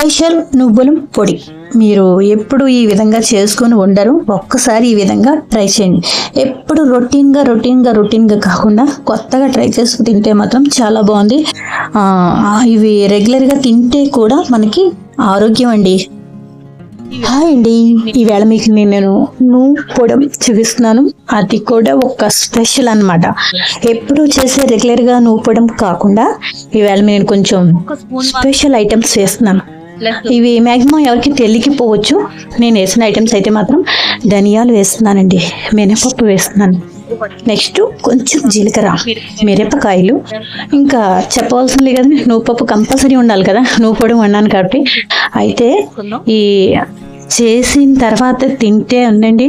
Special నువ్వుల పొడి. మీరు ఎప్పుడు ఈ విధంగా చేసుకొని ఉండరు ఒక్కసారి ఈ విధంగా ట్రై చేయండి. ఎప్పుడు రొటీన్గా రొటీన్గా రొటీన్గా కాకుండా కొత్తగా ట్రై చేసుకు తింటే మాత్రం చాలా బాగుంది. ఇవి రెగ్యులర్గా తింటే కూడా మనకి ఆరోగ్యం అండి. హాయ్ అండి. ఈవేళ మీకు నేను నువ్వు పొడం చూపిస్తున్నాను. అది కూడా ఒక స్పెషల్ అన్నమాట. ఎప్పుడు చేసే రెగ్యులర్గా నువ్వు పొడం కాకుండా ఈవేళ నేను కొంచెం స్పెషల్ ఐటమ్స్ చేస్తున్నాను. ఇవి మ్యాక్సిమం ఎవరికి తెలియకపోవచ్చు. నేను వేసిన ఐటమ్స్ అయితే మాత్రం ధనియాలు వేస్తున్నానండి మినపప్పు వేస్తున్నాను. నెక్స్ట్ కొంచెం జీలకర్ర మిరపకాయలు. ఇంకా చెప్పవలసింది కదా నువ్వు పప్పు కంపల్సరీ ఉండాలి కదా నువ్వు పొడి వండాను కాబట్టి. అయితే ఈ చేసిన తర్వాత తింటే ఉందండి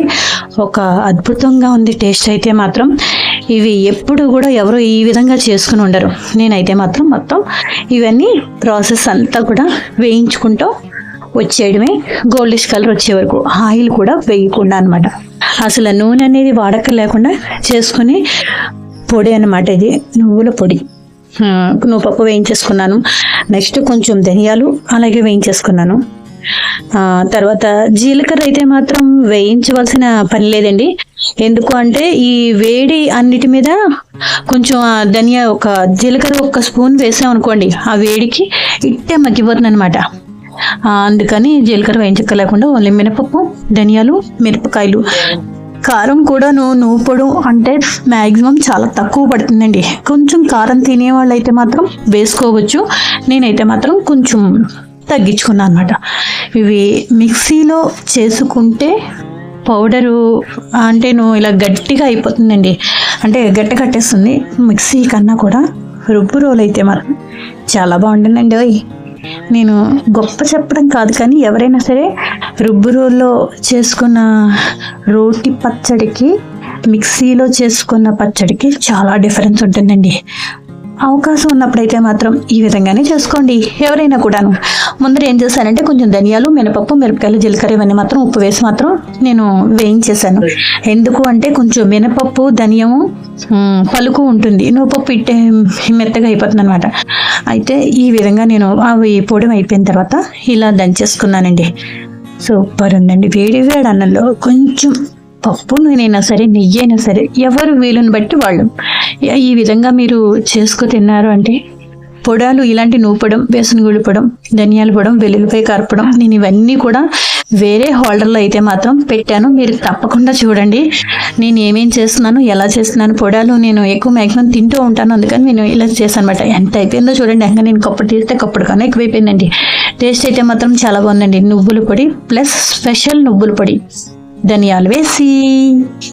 ఒక అద్భుతంగా ఉంది టేస్ట్ అయితే మాత్రం. ఇవి ఎప్పుడు కూడా ఎవరు ఈ విధంగా చేసుకుని ఉండరు. నేనైతే మాత్రం మొత్తం ఇవన్నీ ప్రాసెస్ అంతా కూడా వేయించుకుంటూ వచ్చేయడమే. గోల్డిష్ కలర్ వచ్చే వరకు ఆయిల్ కూడా వేయకుండా అనమాట అసలు నూనె అనేది వాడక లేకుండా చేసుకుని పొడి అనమాట ఇది నువ్వుల పొడి. నువ్వు పప్పు వేయించేసుకున్నాను. నెక్స్ట్ కొంచెం ధనియాలు అలాగే వేయించేసుకున్నాను. తర్వాత జీలకర్ర అయితే మాత్రం వేయించవలసిన పని లేదండి. ఎందుకు అంటే ఈ వేడి అన్నిటి మీద కొంచెం ధనియా ఒక జీలకర్ర ఒక స్పూన్ వేసాం అనుకోండి ఆ వేడికి ఇట్టే మగ్గిపోతుంది అనమాట అందుకని జీలకర్ర వేయించక లేకుండా ఓన్లీ మినపప్పు ధనియాలు మిరపకాయలు. కారం కూడా నువ్వు పొడు అంటే మ్యాక్సిమం చాలా తక్కువ పడుతుందండి. కొంచెం కారం తినే వాళ్ళు అయితే మాత్రం వేసుకోవచ్చు. నేనైతే మాత్రం కొంచెం తగ్గించుకున్నాను అనమాట ఇవి మిక్సీలో చేసుకుంటే పౌడరు అంటే నువ్వు ఇలా గట్టిగా అయిపోతుందండి. అంటే గట్టి కట్టేస్తుంది. మిక్సీ కన్నా కూడా రుబ్బు రోలు అయితే మరి చాలా బాగుంటుందండి ఓయ్. నేను గొప్ప చెప్పడం కాదు కానీ ఎవరైనా సరే రుబ్బు రోల్లో చేసుకున్న రోటి పచ్చడికి మిక్సీలో చేసుకున్న పచ్చడికి చాలా డిఫరెన్స్ ఉంటుందండి. అవకాశం ఉన్నప్పుడైతే మాత్రం ఈ విధంగానే చేసుకోండి. ఎవరైనా కూడాను ముందర ఏం చేశానంటే కొంచెం ధనియాలు మినపప్పు మిరపకాయలు జీలకర్ర ఇవన్నీ మాత్రం ఉప్పు వేసి మాత్రం నేను వేయించేసాను ఎందుకు అంటే కొంచెం మినపప్పు ధనియము పలుకు ఉంటుంది. నువ్వుపప్పు ఇట్టే మెత్తగా అయిపోతుంది అనమాట అయితే ఈ విధంగా నేను అవి పొడి అయిపోయిన తర్వాత ఇలా దంచేసుకున్నానండి. సూపర్ ఉందండి. వేడి వేడి అన్నంలో కొంచెం పప్పు నూనెైనా సరే నెయ్యి అయినా సరే ఎవరు వీలుని బట్టి వాళ్ళు. ఈ విధంగా మీరు చేసుకు తిన్నారు అంటే పొడాలు ఇలాంటి నూపడం వేసనగుళ్ళు పొడం ధనియాల పొడం వెల్లుల్లిపాయ కరపడం నేను ఇవన్నీ కూడా వేరే హోల్డర్లో అయితే మాత్రం పెట్టాను. మీరు తప్పకుండా చూడండి. నేను ఏమేం చేస్తున్నాను ఎలా చేస్తున్నాను పొడాలు నేను ఎక్కువ మ్యాక్సిమం తింటూ ఉంటాను. అందుకని నేను ఇలా చేశాను అనమాట ఎంత అయిపోయిందో చూడండి. ఇంకా నేను కప్పుడు తీస్తే కప్పుడు కన్నా ఎక్కువైపోయిందండి. టేస్ట్ అయితే మాత్రం చాలా బాగుందండి. నువ్వుల పొడి ప్లస్ స్పెషల్ నువ్వుల పొడి. ధనియాలు వేసి.